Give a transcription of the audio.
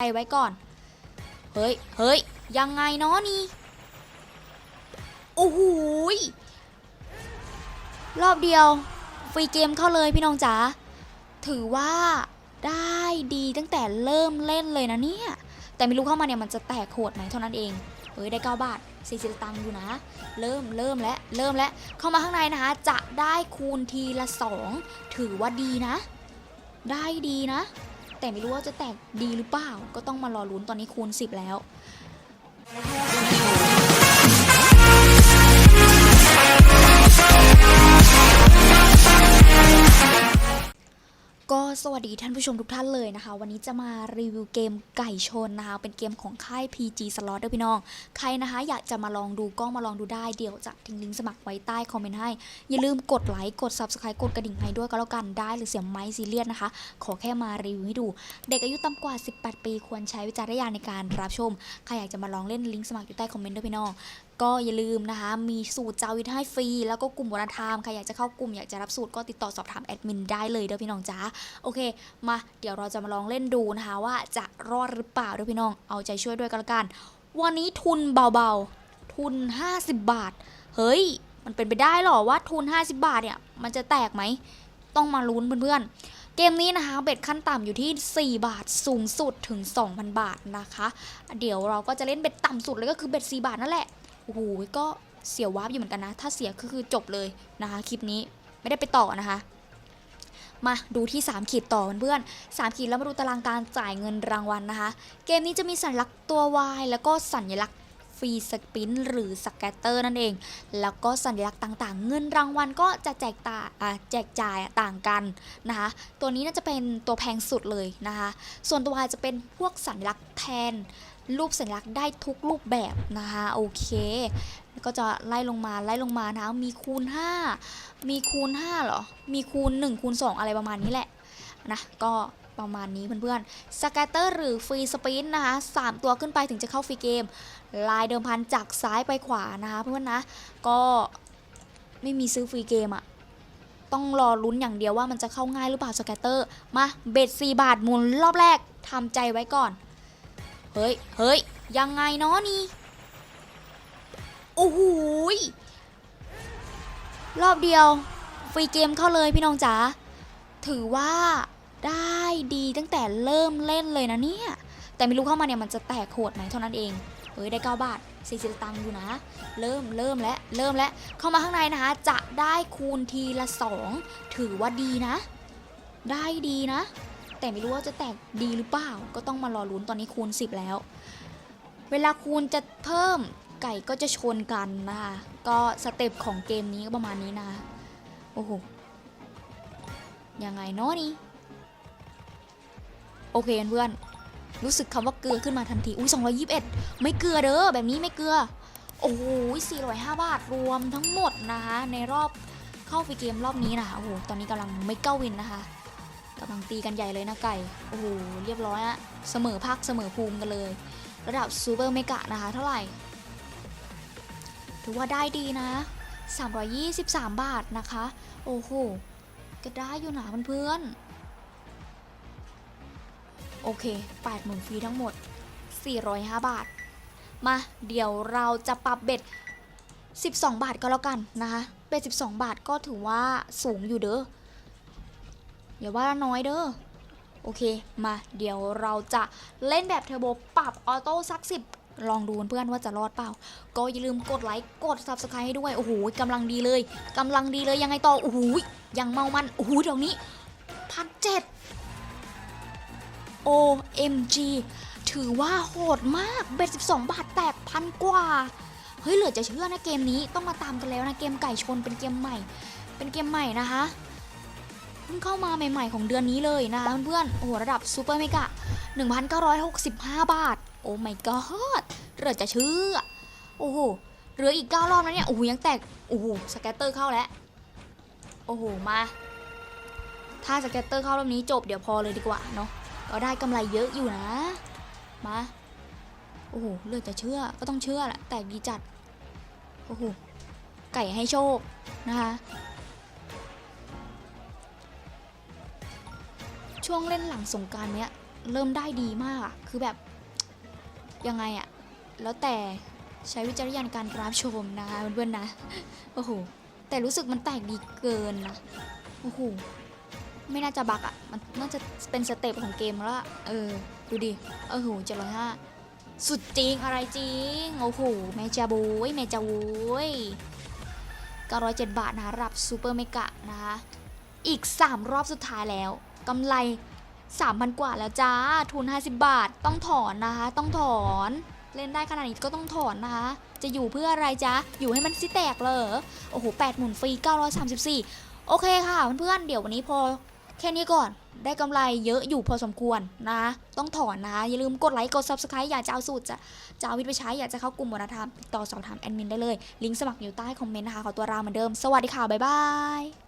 ใจไว้ก่อน เฮ้ย เฮ้ย ยังไงเนาะนี่ โอ้โหรอบเดียว ฟรีเกมเข้าเลยพี่น้องจ๋า ถือว่าได้ดีตั้งแต่เริ่มเล่นเลยนะเนี่ย แต่ไม่รู้เข้ามาเนี่ยมันจะแตกโหดไหมเท่านั้นเอง เฮ้ย ได้ 9 บาท 40 ตังค์อยู่นะ เริ่มเริ่มแล้วเริ่มแล้วเข้ามาข้างในนะคะ จะได้คูณทีละ 2 ถือว่าดีนะ ได้ดีนะ แต่ไม่รู้ว่าจะแตกดีหรือเปล่า ก็ต้องมารอลุ้นตอนนี้คูณ10 แล้ว วัสดีท่านผู้ชมทุกท่านเลยนะคะ วันนี้จะมารีวิวเกมไก่ชนนะคะ เป็นเกมของค่าย PG Slot ด้วยพี่น้อง ใครนะคะอยากจะมาลองดูก็มาลองดูได้เดี๋ยวจะทิ้งลิงก์สมัครไว้ใต้คอมเมนต์ให้ อย่าลืมกดไลค์กด Subscribe กดกระดิ่งให้ด้วยก็แล้วกันได้หรือเสียงไม้ซีเรียสนะคะ ขอแค่มารีวิวให้ดู เด็กอายุต่ำกว่า 18 ปี ควรใช้วิจารณญาณในการรับชมใครอยากจะมาลองเล่นลิงก์สมัครอยู่ใต้คอมเมนต์ด้วยพี่น้อง ก็อย่าลืมนะคะ มีสูตรจาวิทให้ฟรี แล้วก็กลุ่มวันธรรมใครอยากจะเข้ากลุ่มอยากจะรับสูตรก็ติดต่อสอบถามแอดมินได้เลยเด้อพี่น้องจ้าโอเค มาเดี๋ยวเราจะมาลองเล่นดูนะคะ ว่าจะรอดหรือเปล่าด้วยพี่น้องเอาใจช่วยด้วยกันละกัน วันนี้ทุนเบาๆ ทุน 50 บาท เฮ้ย มันเป็นไปได้หรอว่าทุน 50 บาทเนี่ยมันจะแตกไหมต้องมาลุ้นเพื่อนๆ เกมนี้นะคะเบ็ดขั้นต่ำอยู่ที่ 4 บาทสูงสุดถึง 2,000 บาทนะคะ เดี๋ยวเราก็จะเล่นเบ็ดต่ำสุดเลยก็คือเบ็ด 4 บาทนั่นแหละ โอ้โหก็เสียวาร์ปอยู่เหมือนกันนะ ถ้าเสียก็คือจบเลยนะคะ คลิปนี้ไม่ได้ไปต่อนะคะ มาดูที่ 3 ขีดต่อเพื่อนๆ3ขีดแล้วมาดูตารางการจ่ายเงินรางวัลนะคะ เกมนี้จะมีสัญลักษณ์ตัว Y แล้วก็สัญลักษณ์ฟรีสปินหรือสแกตเตอร์นั่นเอง แล้วก็สัญลักษณ์ต่างๆ เงินรางวัลก็จะแจกตาอ่าแจกจ่ายต่างกันนะคะ ตัวนี้น่าจะเป็นตัวแพงสุดเลยนะคะ ส่วนตัว Y จะเป็นพวกสัญลักษณ์แทน รูปสัญลักษณ์ได้ทุกรูปแบบนะคะโอเคแล้วก็จะไล่ลงมาไล่ลงมานะมีคูณ 5 มีคูณ5เหรอมีคูณ 1 คูณ 2 อะไรประมาณนี้แหละนะก็ประมาณนี้เพื่อนๆสแกตเตอร์หรือฟรีสปินนะคะ3ตัวขึ้นไปถึงจะเข้าฟรีเกม ลายเดิมพันจากซ้ายไปขวานะคะเพื่อนๆนะ ก็ไม่มีซื้อฟรีเกมอะต้องรอลุ้นอย่างเดียวว่ามันจะเข้าง่ายหรือเปล่าสแกตเตอร์ มาเบ็ด4บาทหมุนรอบแรกทำใจไว้ก่อน ฮ้ย เฮ้ย ยังไงเนาะนี่ โอ้โหรอบเดียว ฟรีเกมเข้าเลยพี่น้องจ๋า ถือว่าได้ดีตั้งแต่เริ่มเล่นเลยนะเนี่ย แต่ไม่รู้เข้ามาเนี่ยมันจะแตกโหดไหมเท่านั้นเอง เฮ้ย ได้ 9 บาท 40 ตังค์อยู่นะ เริ่มเริ่มแล้วเริ่มแล้วเข้ามาข้างในนะคะ จะได้คูณทีละ 2 ถือว่าดีนะ ได้ดีนะ แต่ไม่รู้ว่าจะแตกดีหรือเปล่า ก็ต้องมารอลุ้นตอนนี้คูณ 10 แล้ว เวลาคูณจะเพิ่มไก่ก็จะชนกันนะคะก็สเต็ปของเกมนี้ก็ประมาณนี้นะโอ้โหยังไงเนาะนี่โอเคเพื่อนรู้สึกคำว่าเกลือขึ้นมาทันที อุ้ย221 ไม่เกลือเด้อ แบบนี้ไม่เกลือ โอ้โห405 บาทรวมทั้งหมดนะคะ ในรอบเข้าฟรีเกมรอบนี้นะคะโอ้โห ตอนนี้กำลังไม่เก้าวินนะคะ กำลังตีกันใหญ่เลยนะไก่ โอ้โห เรียบร้อยอะเสมอภาคเสมอภูมิกันเลย ระดับซูเปอร์เมกะนะคะ เท่าไหร่ ถือว่าได้ดีนะ 323 บาทนะคะ โอ้โห ก็ได้อยู่หนะเพื่อนๆ โอเค8หมื่นฟรีทั้งหมด 405 บาท มา เดี๋ยวเราจะปรับเบ็ด 12 บาทก็แล้วกันนะคะ เบ็ด 12 บาทก็ถือว่าสูงอยู่เด้อ อย่าว่าน้อยเด้อโอเคมาเดี๋ยวเราจะเล่นแบบเทอร์โบปรับออโต้สักสิบลองดูเพื่อนๆว่าจะรอดเปล่า ก็อย่าลืมกดไลค์กด subscribe ให้ด้วย โอ้โหกำลังดีเลยกำลังดีเลยยังไงต่อ โอ้โหยังเมามัน โอ้โหเดี๋ยวนี้พันเจ็ด OMG ถือว่าโหดมาก เบ็ด 12 บาทแตกพันกว่า เฮ้ย เหลือจะเชื่อนะเกมนี้ต้องมาตามกันแล้วนะ เกมไก่ชนเป็นเกมใหม่ เป็นเกมใหม่นะคะ พิ่งเข้ามาใหม่ ๆ ของเดือนนี้เลยนะคะเพื่อนๆโอ้โหระดับซูเปอร์เมกะ 1,965 บาท โอ้ my god เหลือจะเชื่อ โอ้โหเหลืออีก 9 รอบแล้วเนี่ยโอ้โหยังแตกโอ้โหสแกตเตอร์เข้าแล้ว โอ้โหมา ถ้าสแกตเตอร์เข้ารอบนี้จบเดี๋ยวพอเลยดีกว่าเนาะก็ได้กำไรเยอะอยู่นะ มาโอ้โหเลือจะเชื่อก็ต้องเชื่อแหละแตกดีจัด โอ้โห ไก่ให้โชคนะคะ ช่วงเล่นหลังสงการเนี้ยเริ่มได้ดีมากอะคือแบบยังไงอะแล้วแต่ใช้วิจารณญาณการรับชมนะคะเพื่อนๆนะโอ้โหแต่รู้สึกมันแตกดีเกินนะโอ้โหไม่น่าจะบักอะมันน่าจะเป็นสเต็ปของเกมแล้วเออดูดิเออโหเจ็ดร้อยห้าสุดจริงอะไรจริงโอ้โหแม่จาบุยแม่จาวุย907 บาทนะคะรับซูเปอร์เมกะนะคะอีก 3 รอบสุดท้ายแล้ว กำไร 3,000 กว่าแล้วจ้า ทุน 50 บาท ต้องถอนนะคะ ต้องถอน เล่นได้ขนาดนี้ก็ต้องถอนนะคะ จะอยู่เพื่ออะไรจ๊ะ อยู่ให้มันสิแตกเลย โอ้โห8หมุนฟรี 934 โอเคค่ะเพื่อนๆ เดี๋ยววันนี้พอแค่นี้ก่อนได้กำไรเยอะอยู่พอสมควรนะ ต้องถอนนะ อย่าลืมกดไลค์ กด Subscribe อยากจะเอาสูตรจะจะเอาวิทย์ไปใช้ อยากจะเข้ากลุ่มวัฒนธรรมติดต่อสอบถามแอดมินได้เลย ลิงก์สมัครอยู่ใต้คอมเมนต์นะคะ ขอตัวลาเหมือนเดิม สวัสดีค่ะ บ๊ายบาย